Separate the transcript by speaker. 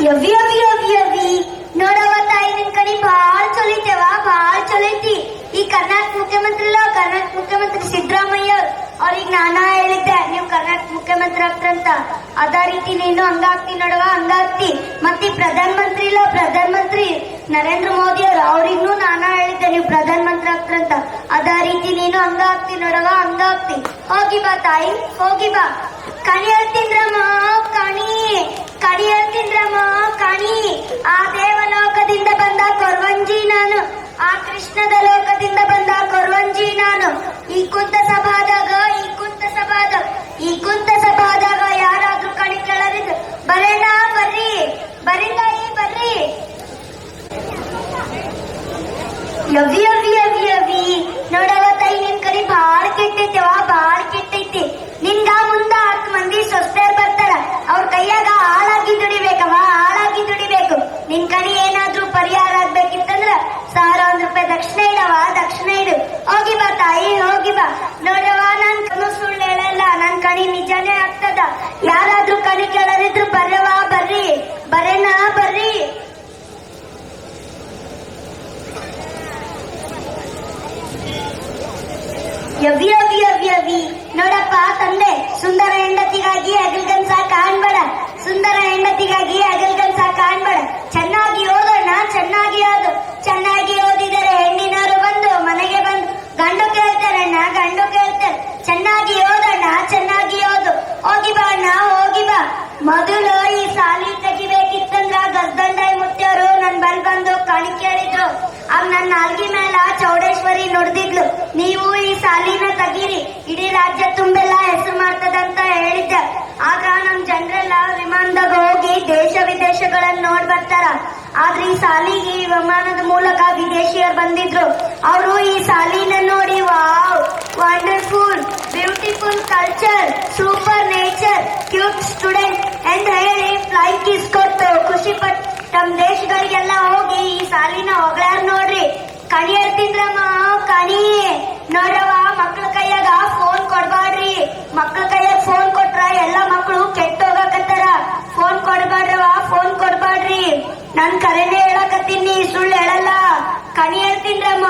Speaker 1: ಯವ್ವಿ ಯವ್ವಿ ಯವ್ವಿ ಯವ್ವಿ. ನೋಡವ ತಾಯಿ, ನಿನ್ ಕಡೆ ಬಾಳ್ ಚೊಲಿತೇವ ಬಾಳ್ ಚೊಲೈತಿ ಈ ಕರ್ನಾಟಕ ಮುಖ್ಯಮಂತ್ರಿ ಇಲ್ಲ ಕರ್ನಾಟಕ ಮುಖ್ಯಮಂತ್ರಿ ಸಿದ್ದರಾಮಯ್ಯ ಅವ್ರಿಗೆ ನಾನಾ ಹೇಳಿದ್ದೆ, ನೀವು ಕರ್ನಾಟಕ ಮುಖ್ಯಮಂತ್ರಿ ಆಗ್ತಾರಂತ ಅದೇ ರೀತಿ ನೀನು ಹಂಗಾಗ್ತಿ ನೋಡವ ಹಂಗಾಗ್ತಿ ಮತ್ತೆ ಪ್ರಧಾನ ಮಂತ್ರಿ ಇಲ್ಲ ಪ್ರಧಾನ ಮಂತ್ರಿ ನರೇಂದ್ರ ಮೋದಿ ಅವ್ರು ಅವ್ರಿಗೂ ನಾನಾ ಹೇಳಿದ್ದೆ, ನೀವು ಪ್ರಧಾನ ಮಂತ್ರಿ ಆಗ್ತಾರಂತ ಅದೇ ರೀತಿ ನೀನು ಹಂಗಾಗ್ತಿ ನೋಡವ ಹಂಗಾಗ್ತಿ ಹೋಗಿ ಬಾ ತಾಯಿ, ಹೋಗಿ ಬಾ. ಕಣಿ ಹೇಳ್ತೀನ್ರಮ್ಮ ಕಣಿ ಕಣಿ ಹೇಳ್ತೀನ್ರಮ್ಮ ಕಣಿ ಆ ದೇವಲೋಕದಿಂದ ಬಂದ ಕೊರ್ವಂಜಿ ನಾನು ಆ ಕೃಷ್ಣದ ಲೋಕದಿಂದ ಬಂದ ಕೊರ್ವಂಜಿ ನಾನು ಈ ಕುಂತ ಸಭಾದಾಗ ಈ ಕುಂತ ಸಭಾದಾಗ ಈ ಕುಂತ ಸಭಾದಾಗ ಯಾರಾದ್ರೂ ಕಣಿ ಕೇಳರಿದ್ದು ಬರೋಣ ಬರ್ರಿ ಬರ್ರಿ ತಾಯಿ ಬರ್ರಿ ಯವ್ವಿ ಯವ್ವಿ ಯವ್ವಿ ಯವ್ವಿ ನೋಡವ ತಾಯಿ ನಿನ್ ಕರಿ ಬಾಳ್ ಕೆಟ್ಟೈತೆವ ಬಾಳ್ ಕೆಟ್ಟೈತಿ ನಿನ್ಗ ಮುಂದ ಹತ್ತು ಮಂದಿ ಸೊಸ್ತೆರ್ ಬರ್ತಾರ ಅವ್ರ ಕೈಯಾಗ ಹಾಳಾಗಿ ದುಡಿಬೇಕವ ಹಾಳಾಗಿ ದುಡಿಬೇಕು ನಿನ್ ಕಡೆ ಏನಾದ್ರೂ ಪರಿಹಾರ ಆಗ್ಬೇಕಿತ್ತಂದ್ರ ಸಾವಿರ ಒಂದ್ ರೂಪಾಯಿ ದಕ್ಷಿಣ ಇಡವ ದಕ್ಷಿಣ ಇಡು ಹೋಗಿ ಬಾ ತಾಯಿ, ಹೋಗಿ ಬಾ. ನೋಡವ ನನ್ ಕಣ್ಣು ಸುಳ್ಳು ಹೇಳಲ್ಲ ನನ್ ಕಣಿ ನಿಜನೇ ಆಗ್ತದ. ಯಾರಾದ್ರೂ ಕಣಿ ಕೇಳರಿದ್ರು ಬರ್ರವ ಬರ್ರಿ. ಬರೇನ, ಬರ್ರಿ. ಯವಿ ಯವಿ ಯವಿ ಯವಿ ನೋಡಪ್ಪ, ತಂದೆ, ಸುಂದರ ಹೆಂಡತಿಗಾಗಿ ಅಗಲ್ಗನ್ಸ ಕಾಣ್ಬೇಡ ಸುಂದರ ಹೆಂಡತಿಗಾಗಿ ಮೊದಲು ಈ ಸಾಲಿ ತೆಗಿಬೇಕಿತ್ತಂದ್ರ ಗಸ್ದಂಡಾಯಿ ಮುತ್ತಿಯವರು ನನ್ ಬಲ್ ಬಂದು ಕಣಿ ಕೇಳಿದ್ರು. ಅವ್ ನನ್ನ ನಾಲ್ಗಿ ಮೇಲ ಚೌಡೇಶ್ವರಿ ನೋಡಿದ್ಲು ನೀವು ಈ ಸಾಲಿನ ತೆಗೀರಿ, ಇಡೀ ರಾಜ್ಯ ತುಂಬೆಲ್ಲ ಹೆಸರು ಮಾಡ್ತದಂತ ಹೇಳಿದ್ದೆ. ಆಗ ನಮ್ ಜನರೆಲ್ಲ ವಿಮಾನದಾಗ ಹೋಗಿ ದೇಶ ವಿದೇಶಗಳನ್ನ ನೋಡ್ ಬರ್ತಾರ. ಆದ್ರೆ ಈ ಸಾಲಿಗೆ ವಿಮಾನದ ಮೂಲಕ ವಿದೇಶಿಯರು ಬಂದಿದ್ರು. ಅವರು ನನ್ ಕರೆನೆ ಹೇಳಕತ್ತೀನಿ ಸುಳ್ಳು ಹೇಳಲ್ಲ ಕಣಿ ಹೇಳ್ತೀನ್ರಮ್ಮ